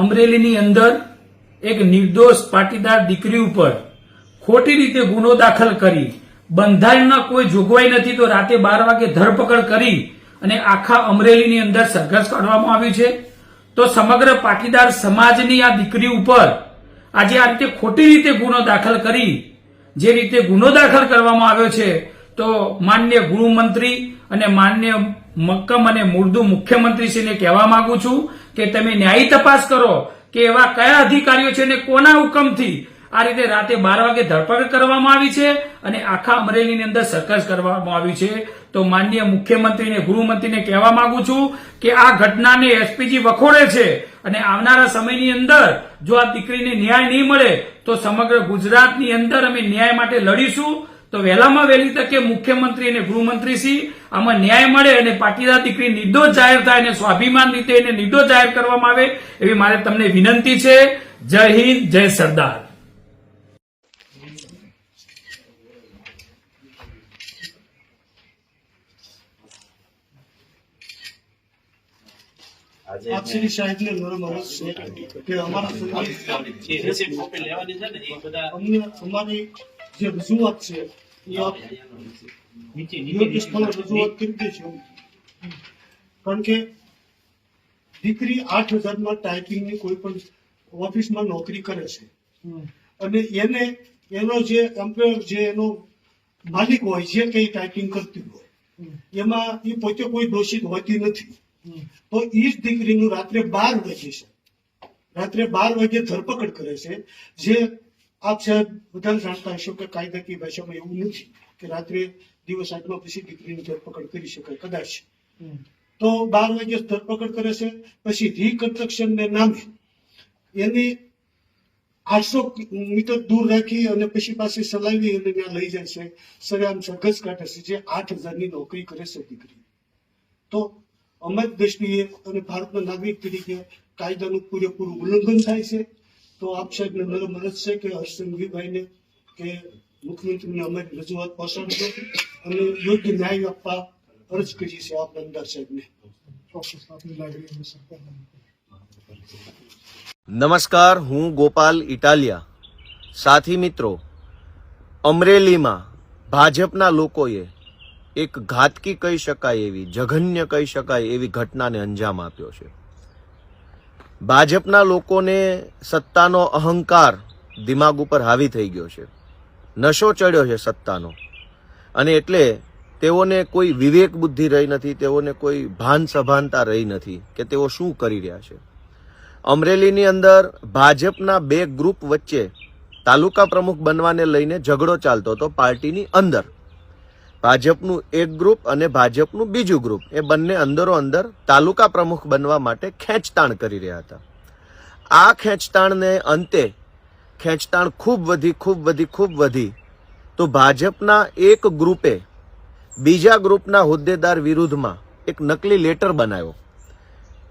અમરેલીની અંદર એક નિર્દોષ પાટીદાર દીકરી ઉપર ખોટી રીતે ગુનો દાખલ કરી, બંધારણના કોઈ જોગવાઈ નથી તો રાતે બાર વાગે ધરપકડ કરી અને આખા અમરેલીની અંદર સંઘર્ષ કાઢવામાં આવ્યું છે. તો સમગ્ર પાટીદાર સમાજની આ દીકરી ઉપર આજે આ રીતે ખોટી રીતે ગુનો દાખલ કરી, જે રીતે ગુનો દાખલ કરવામાં આવ્યો છે, તો માન્ય ગૃહમંત્રી અને માન્ય મક્કમ અને મુર્દુ મુખ્યમંત્રીશ્રીને કહેવા માંગુ છું કે તમે ન્યાયી તપાસ કરો કે એવા કયા અધિકારીઓ છે અને કોના હુકમથી આ રીતે રાતે બાર વાગે ધરપકડ કરવામાં આવી છે અને આખા અમરેલીની અંદર સરકસ કરવામાં આવી છે. તો માનનીય મુખ્યમંત્રીને ગૃહમંત્રીને કહેવા માંગુ છું કે આ ઘટનાને એસપીજી વખોડે છે અને આવનારા સમયની અંદર જો આ દીકરીને ન્યાય નહીં મળે તો સમગ્ર ગુજરાતની અંદર અમે ન્યાય માટે લડીશું. તો વહેલામાં વહેલી તકે મુખ્યમંત્રી અને ગૃહમંત્રીશ્રી આમાં ન્યાય મળે અને પાટીદાર દીકરી નિર્દોષ જાહેર થાય અને સ્વાભિમાન રીતે એને નિર્દોષ જાહેર કરવામાં આવે એવી મારે તમને વિનંતી છે. જય હિન્દ જય સરદાર. આજે સાહેબને મારો મરજ છે કે અમારા સમાજ જે receipt લેવાની છે ને એ બધા અમને અમારી જે રજૂઆત છે યોગ્ય સ્થળે રજૂઆત કરી દેજો કારણ કે દીકરી આઠ હજારમાં ટાઈપિંગની કોઈ પણ ઓફિસમાં નોકરી કરે છે. અને એને એનો જે એમ્પ્લોયર જે એનો માલિક હોય જે કઈ ટાઈપિંગ કરતી હોય એમાં એ પોતે કોઈ દોષિત હોતી નથી. તો એ જ દીકરીનું રાત્રે બાર વાગે છે. રાત્રે બાર વાગે ધરપકડ કરે છે. જે આપ સાહેબ જાણતા હશો કે કાયદાકીય ભાષામાં એવું નથી કે રાત્રે દિવસ આટલા પછી દીકરીની ધરપકડ કરી શકાય કદાચ. તો બાર વાગે ધરપકડ કરે છે પછી રિકન્સ્ટ્રક્શન ને નામે એને આઠસો મીટર દૂર રાખી અને પછી પાસે ચલાવી અને ત્યાં લઈ જાય છે સરેઆમ સરઘસ કાઢે છે જે આઠ હજારની નોકરી કરે છે દીકરી. તો અમારી દ્રષ્ટિએ અને ભારતના નાગરિક તરીકે કાયદાનું પૂરેપૂરું ઉલ્લંઘન થાય છે. તો આપ સાહેબને મારો મદદ છે કે હર્ષંઘવીભાઈને કે મુખ્યમંત્રીને અમે રજૂઆત પહોંચાડજો અને યોગ્ય ન્યાય આપવા અરજ કરી છે આપ બંદર સાહેબને નમસ્કાર, હું ગોપાલ ઇટાલિયા. સાથી મિત્રો, અમરેલીમાં ભાજપના લોકોએ એક ઘાતકી કહી શકાય એવી, જઘન્ય કહી શકાય એવી ઘટનાને અંજામ આપ્યો છે. ભાજપના લોકોને સત્તાનો અહંકાર દિમાગ ઉપર હાવી થઈ ગયો છે. નશો ચડ્યો છે સત્તાનો. અને એટલે તેઓને કોઈ વિવેક બુદ્ધિ રહી નથી, તેઓને કોઈ ભાન સભાનતા રહી નથી કે તેઓ શું કરી રહ્યા છે. અમરેલીની અંદર ભાજપના બે ગ્રુપ વચ્ચે તાલુકા પ્રમુખ બનવાને લઈને ઝઘડો ચાલતો હતો પાર્ટીની અંદર. ભાજપનું એક ગ્રુપ અને ભાજપનું બીજું ગ્રુપ. એ બંને અંદરો અંદર તાલુકા પ્રમુખ બનવા માટે ખેંચતાણ કરી રહ્યા હતા. આ ખેંચતાણને અંતે ખેંચતાણ ખૂબ વધી ખૂબ વધી ખૂબ વધી તો ભાજપના એક ગ્રુપે બીજા ગ્રુપના હોદ્દેદાર વિરુદ્ધમાં એક નકલી લેટર બનાવ્યો.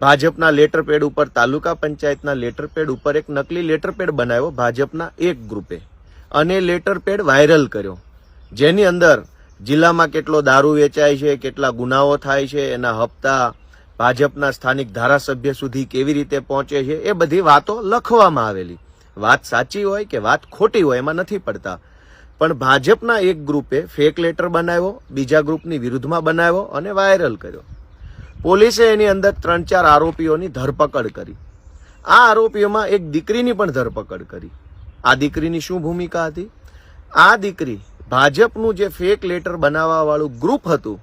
ભાજપના લેટર પેડ ઉપર, તાલુકા પંચાયતના લેટર પેડ ઉપર એક નકલી લેટર પેડ બનાવ્યો ભાજપના એક ગ્રુપે. અને લેટર પેડ વાયરલ કર્યો. જેની અંદર જિલ્લામાં કેટલો દારૂ વેચાય છે, કેટલા ગુનાઓ થાય છે, એના હપ્તા ભાજપના સ્થાનિક ધારાસભ્ય સુધી કેવી રીતે પહોંચે છે, એ બધી વાતો લખવામાં આવેલી. વાત સાચી હોય કે વાત ખોટી હોય એમાં નથી પડતા. પણ ભાજપના એક ગ્રુપે ફેક લેટર બનાવ્યો, બીજા ગ્રુપની વિરુદ્ધમાં બનાવ્યો અને વાયરલ કર્યો. પોલીસે એની અંદર ત્રણ ચાર આરોપીઓની ધરપકડ કરી. આ આરોપીઓમાં એક દીકરીની પણ ધરપકડ કરી. આ દીકરીની શું ભૂમિકા હતી? આ દીકરી ભાજપનું જે ફેક લેટર બનાવવાવાળું ગ્રુપ હતું,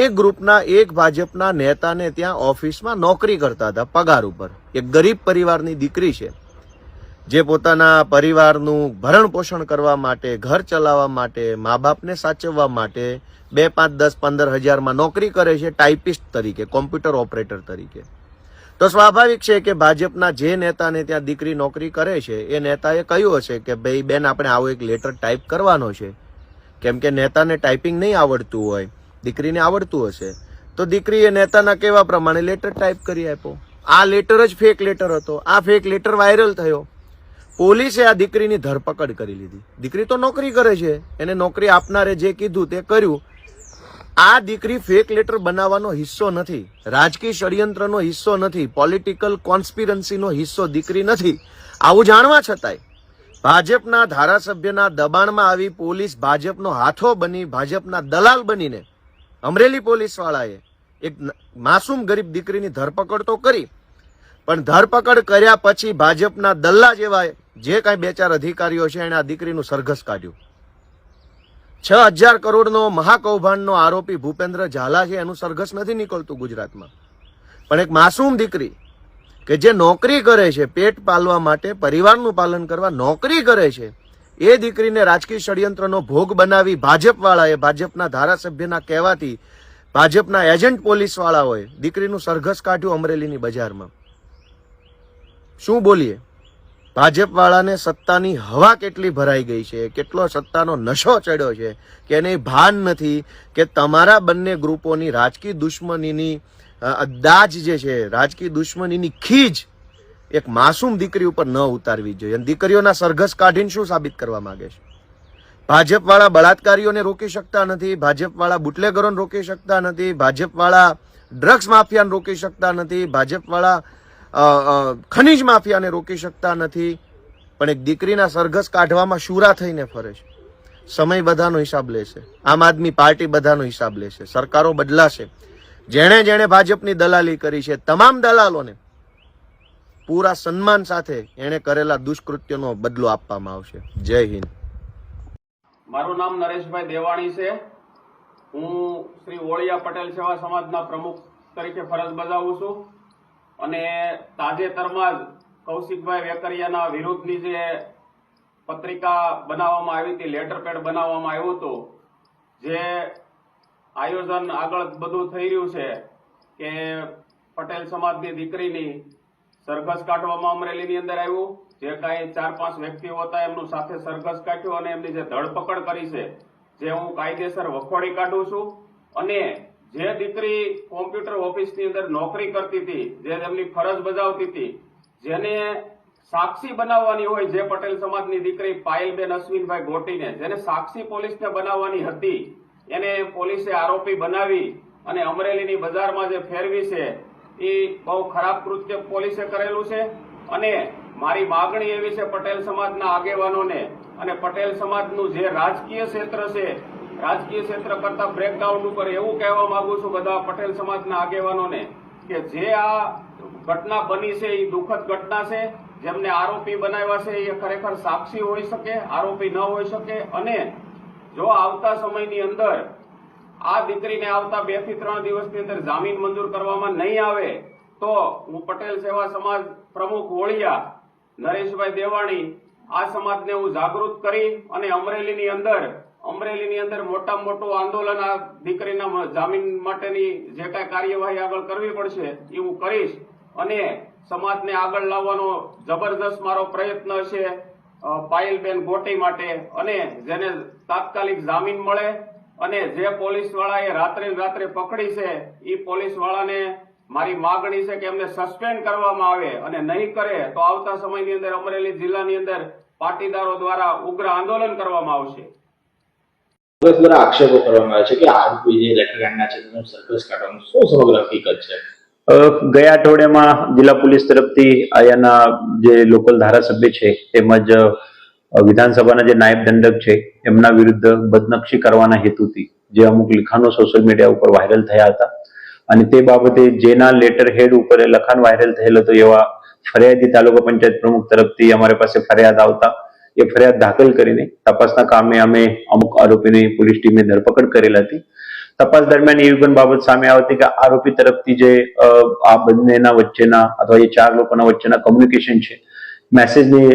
એ ગ્રુપના એક ભાજપના નેતાને ત્યાં ઓફિસમાં નોકરી કરતા હતા, પગાર ઉપર. એક ગરીબ પરિવારની દીકરી છે, જે પોતાના પરિવારનું ભરણ પોષણ કરવા માટે, ઘર ચલાવવા માટે મા બાપને સાચવવા માટે બે પાંચ દસ પંદર હજારમાં નોકરી કરે છે ટાઈપિસ્ટ તરીકે કોમ્પ્યુટર ઓપરેટર તરીકે. તો સ્વાભાવિક છે કે ભાજપના જે નેતાને ત્યાં દીકરી નોકરી કરે છે, એ નેતાએ કહ્યું હશે કે, ભાઈ બેન, આપણે આવો એક લેટર ટાઈપ કરવાનો છે. કેમ કે નેતાને ટાઈપિંગ નહીં આવડતું હોય, દીકરીને આવડતું હશે. તો દીકરીએ નેતાના કહેવા પ્રમાણે લેટર ટાઈપ કરી આપ્યો? આ લેટર જ ફેક લેટર હતો. આ ફેક લેટર વાયરલ થયો. પોલીસે આ દીકરીની ધરપકડ કરી લીધી. દીકરી તો નોકરી કરે છે. એને નોકરી આપનારે જે કીધું તે કર્યું. આ દીકરી ફેક લેટર બનાવવાનો હિસ્સો નથી. રાજકીય ષડયંત્રનો હિસ્સો નથી. પોલિટિકલ કોન્સ્પિરન્સીનો હિસ્સો દીકરી નથી. આવું જાણવા છતાંય ભાજપના ધારાસભ્યના દબાણમાં આવી પોલીસ ભાજપનો હાથો બની, ભાજપના દલાલ બનીને અમરેલી પોલીસ વાળાએ એક માસૂમ ગરીબ દીકરીની ધરપકડ તો કરી, પણ ધરપકડ કર્યા પછી ભાજપના દલ્લા જેવા જે કાંઈ બે ચાર અધિકારીઓ છે, એણે આ દીકરીનું સરઘસ કાઢ્યું. છ હજાર કરોડનો મહાકૌભાંડનો આરોપી ભૂપેન્દ્ર ઝાલા છે, એનું સરઘસ નથી નીકળતું ગુજરાતમાં. પણ એક માસૂમ દીકરી કે જે નોકરી કરે છે, પેટ પાલવા માટે પરિવારનું પાલન કરવા નોકરી કરે છે, એ દીકરીને રાજકીય ષડયંત્રનો ભોગ બનાવી ભાજપવાળાએ, ભાજપના ધારાસભ્યના કહેવાથી ભાજપના એજન્ટ પોલીસવાળાઓએ દીકરીનું સરઘસ કાઢ્યું અમરેલીની બજારમાં. શું બોલીએ? ભાજપવાળાને સત્તાની હવા કેટલી ભરાઈ ગઈ છે, કેટલો સત્તાનો નશો ચડ્યો છે, કે એને ભાન નથી કે તમારા બંને ગ્રુપોની રાજકીય દુશ્મનીની દાજ જે છે, રાજકીય દુશ્મનીની ખીજ એક માસૂમ દીકરી ઉપર ન ઉતારવી જોઈએ. અને દીકરીઓના સરઘસ કાઢીને શું સાબિત કરવા માંગે છે? ભાજપવાળા બળાત્કારીઓને રોકી શકતા નથી, ભાજપવાળા બુટલેગરોને રોકી શકતા નથી, ભાજપવાળા ડ્રગ્સ માફિયાને રોકી શકતા નથી, ભાજપવાળા ખનીજ માફિયાને રોકી શકતા નથી. પણ એક દીકરીના સરઘસ કાઢવામાં શુરા થઈને ફરે છે. સમય બધાનો હિસાબ લેશે. આમ આદમી પાર્ટી બધાનો હિસાબ લેશે. સરકારો બદલાશે. જેણે જેણે ભાજપની દલાલી કરી છે, તમામ દલાલોને પૂરા સન્માન સાથે એણે કરેલા દુષ્કૃત્યનો બદલો આપવામાં આવશે. જય હિન્દ. મારું નામ નરેશભાઈ દેવાણી છે. હું શ્રી ઓળિયા પટેલ સેવા સમાજના પ્રમુખ તરીકે ફરજ બજાવું છું અને તાજેતરમાં જ કૌશિકભાઈ વેકરિયાના વિરુદ્ધની જે પત્રિકા બનાવવામાં આવી હતી, લેટર પેડ બનાવવામાં આવ્યું હતું, જે આયોજન આગળ બધું થઈ રહ્યું છે કે પટેલ સમાજની દીકરીની સરઘસ કાઢવામાં અમરેલીની અંદર આવ્યું. જે કાંઈ ચાર પાંચ વ્યક્તિઓ હતા એમનું સાથે સરઘસ કાઢ્યું અને એમની જે ધરપકડ કરી છે, જે હું કાયદેસર વખોડી કાઢું છું. અને જે દીકરી કોમ્પ્યુટર ઓફિસની અંદર નોકરી કરતી હતી, જે તેમની ફરજ બજાવતી હતી, જેને સાક્ષી બનાવવાની હોય જે પટેલ સમાજની દીકરી પાયલબેન અશ્વિનભાઈ ગોટીને, જેને સાક્ષી પોલીસને બનાવવાની હતી એને પોલીસે આરોપી બનાવી અને અમરેલીની બજારમાં જે ફેરવી છે, એ બહુ ખરાબ કૃત્ય પોલીસે કરેલું છે. અને મારી માગણી એવી છે પટેલ સમાજના આગેવાનોને અને પટેલ સમાજનું જે રાજકીય ક્ષેત્ર છે, રાજકીય ક્ષેત્ર કરતા બ્રેકગ્રાઉન્ડ ઉપર એવું કહેવા માંગુ છું બધા પટેલ સમાજના આગેવાનોને કે જે આ ઘટના બની છે, એ દુઃખદ ઘટના છે, જેમને આરોપી બનાવ્યા છે, એ ખરેખર સાક્ષી હોઈ શકે, આરોપી ન હોઈ શકે અને જો આવતા સમયની અંદર આ દીકરીને આવતા બેથી ત્રણ દિવસની અંદર જામીન મંજૂર કરવામાં નહીં આવે, તો હું પટેલ સેવા સમાજ પ્રમુખ વોળિયા, નરેશભાઈ દેવાણી આ સમાજને હું જાગૃત કરી અને અમરેલીની અંદર અમરેલીની અંદર મોટા મોટું આંદોલન આ દીકરીના જામીન માટેની જે કાંઈ કાર્યવાહી આગળ કરવી પડશે એ હું કરીશ અને સમાજને આગળ લાવવાનો જબરદસ્ત મારો પ્રયત્ન છે. પાયલબેન ગોટી માટે અને જેને તાત્કાલિક જામીન મળે અને જે પોલીસ વાળાએ રાત્રે રાત્રે પકડી છે એ પોલીસ વાળાને મારી માગણી છે કે એમને સસ્પેન્ડ કરવામાં આવે અને નહીં કરે તો આવતા સમયની અંદર અમરેલી જિલ્લાની અંદર પાટીદારો દ્વારા ઉગ્ર આંદોલન કરવામાં આવશે. આક્ષેપો કરવામાં આવે છે કે આ જે લેટર છે તેનું કાઢવાનું શું સમગ્ર હકીકત છે? ગયા અઠવાડિયામાં જિલ્લા પોલીસ તરફથી અહીંયાના જે લોકલ ધારાસભ્ય છે, તેમજ વિધાનસભાના જે નાયબ દંડક છે, એમના વિરુદ્ધ બદનક્ષી કરવાના હેતુથી જે અમુક લિખાણો સોશિયલ મીડિયા ઉપર વાયરલ થયા હતા. અને તે બાબતે જેના લેટર હેડ ઉપર લખાણ વાયરલ થયેલ હતો એવા ફરિયાદી તાલુકા પંચાયત પ્રમુખ તરફથી અમારી પાસે ફરિયાદ આવતા એ ફરિયાદ દાખલ કરીને તપાસના કામે અમે અમુક આરોપીની પોલીસ ટીમે ધરપકડ કરેલ હતી. તપાસ દરમિયાન એવી પણ બાબત સામે આવતી કે આરોપી તરફથી જે આ બંનેના વચ્ચેના અથવા એ ચાર લોકોના વચ્ચેના કોમ્યુનિકેશન છે મેસેજની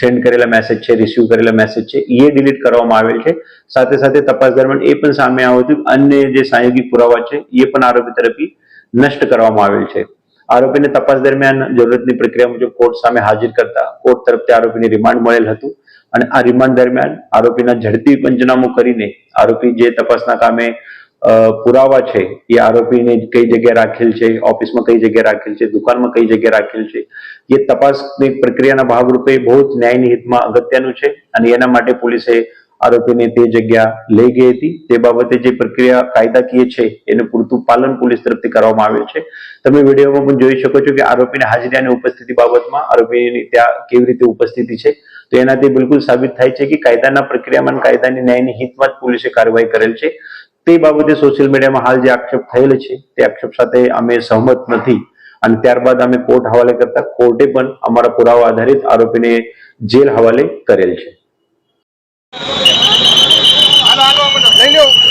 સેન્ડ કરેલા મેસેજ છે રિસીવ કરેલા મેસેજ છે, એ ડિલીટ કરવામાં આવેલ છે. સાથે સાથે તપાસ દરમિયાન એ પણ સામે આવ્યું હતું અન્ય જે સહયોગી પુરાવા છે, એ પણ આરોપી તરફથી નષ્ટ કરવામાં આવેલ છે. આરોપીને તપાસ દરમિયાન જરૂરતની પ્રક્રિયા મુજબ કોર્ટ સામે હાજર કરતા કોર્ટ તરફથી આરોપીને રિમાન્ડ મળેલ હતું. અને આ રિમાન્ડ દરમિયાન આરોપીના ઝડપી પંચનામું કરીને આરોપી જે તપાસના કામે પુરાવા છે, એ આરોપીને કઈ જગ્યાએ રાખેલ છે, ઓફિસમાં કઈ જગ્યાએ રાખેલ છે, દુકાનમાં કઈ જગ્યાએ રાખેલ છે, એ તપાસની પ્રક્રિયાના ભાગરૂપે બહુ જ ન્યાયની હિતમાં અગત્યનું છે અને એના માટે પોલીસે આરોપીને તે જગ્યા લઈ ગઈ હતી. તે બાબતે જે પ્રક્રિયા કાયદાકીય છે, એનું પૂરતું પાલન પોલીસ તરફથી કરવામાં આવ્યું છે. તમે વિડીયોમાં પણ જોઈ શકો છો કે આરોપીની હાજરી અને ઉપસ્થિતિ બાબતમાં આરોપીની ત્યાં કેવી રીતે ઉપસ્થિતિ છે. તો એનાથી બિલકુલ સાબિત થાય છે કે કાયદાના પ્રક્રિયામાં કાયદાની ન્યાયની હિતમાં જ પોલીસે કાર્યવાહી કરેલ છે. તે બાબતે સોશિયલ મીડિયામાં હાલ જે આક્ષેપ થયેલ છે, તે આક્ષેપ સાથે અમે સહમત નથી. અને ત્યારબાદ અમે કોર્ટ હવાલે કરતા કોર્ટે પણ અમારા પુરાવા આધારિત આરોપીને જેલ હવાલે કરેલ છે. હાલો હાલો લઈ લો